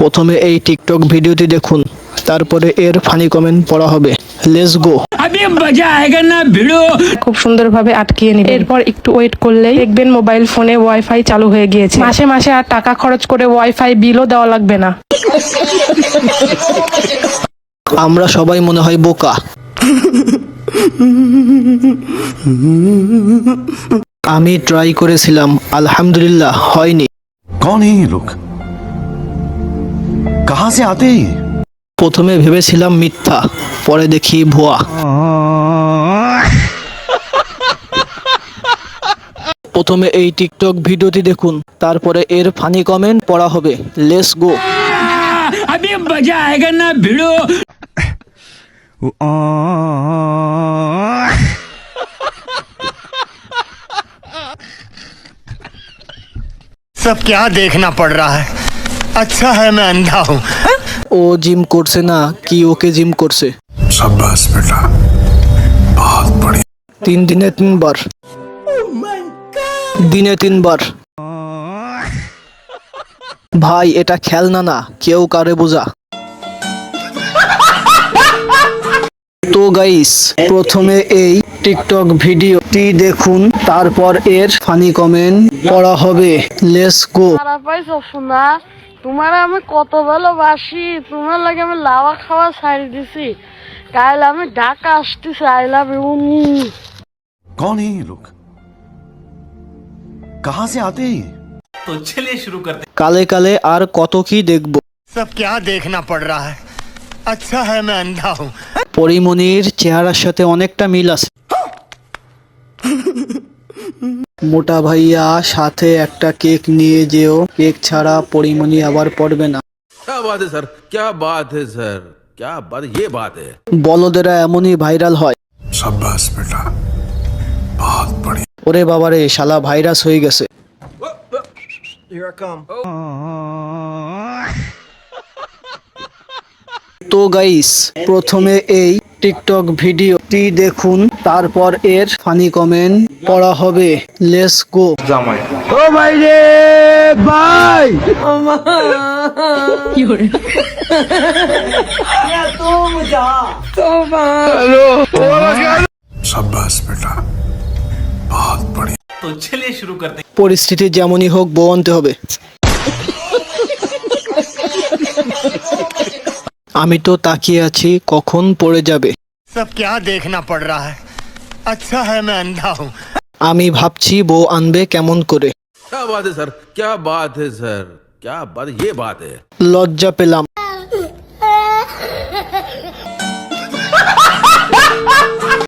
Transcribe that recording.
প্রথমে এই টিকটক ভিডিওটি দেখুন তারপরে এর ফানি কমেন্ট পড়া হবে। লেস গো খুব সুন্দরভাবে আটকিয়ে নিবে এরপর একটু ওয়েট করলে দেখবেন মোবাইল ফোনে ওয়াইফাই চালু হয়ে গিয়েছে। মাসে মাসে আর টাকা খরচ করে ওয়াইফাই বিলও দেওয়া লাগবে না। আমরা সবাই মনে হয় বোকা। আমি ট্রাই করেছিলাম আলহামদুলিল্লাহ হয়নি। কোন এই লোক कहां से आते हैं ये? প্রথমে ভেবেছিলাম মিথ্যা পরে দেখি ভুয়া প্রথমে এই টিকটক ভিডিওটি দেখুন তারপরে এর ফানি কমেন্ট পড়া হবে লেটস গো अभी मजा आएगा ना भिड़ो सब क्या देखना पड़ रहा है আচ্ছা হ্যাঁ ম্যান দাও ও জিম করছে না কি ওকে জিম করছে? সাব্বাস বেটা। বহুত বড় তিন দিনে তিনবার। দিনে তিনবার। ভাই এটা খেলনা না কেউ কারে বোঝা। তো গাইস প্রথমে এই টিকটক ভিডিওটি দেখুন তারপর এর ফানি কমেন্ট পড়া হবে। লেস গো তোমার আমি কত ভালোবাসি তোমার লাগে আমি লাওয়া খাওয়া ছাড়ি দিছি কাল আমি ঢাকা আসতেছি আই লাভ ইউ कौन है ये लोग कहां से आते हैं ये? কালে কালে আর কত কি দেখব सब क्या देखना पड़ रहा है अच्छा है मैं अंधा हूँ পরিমণির চেহারার সাথে অনেকটা মিল আছে মোটা ভাইয়া সাথে একটা কেক নিয়ে যেও। কেক ছাড়া পরিমণি আবার পড়বে না। বলদেরা এমনই ভাইরাল হয়। ওরে বাবারে শালা ভাইরাস হয়ে গেছে। তো গাইস প্রথমে এই টিকটক ভিডিওটি দেখুন তারপর এর ফানি কমেন্ট পড়া হবে। লেস গো জামাই। ও ভাই রে ভাই! কি সাব্বাস বেটা বহুত বড় তো চলে শুরু করতে পরিস্থিতি যেমনই হোক বোনতে হবে। আমি তো তাকিয়ে আছি কখন পড়ে যাবে सब क्या देखना पड़ रहा है अच्छा है मैं अंधा हूँ আমি ভাবছি বউ আনবে কেমন করে क्या बात है सर क्या बात है सर क्या बात ये बात है লজ্জা পেলাম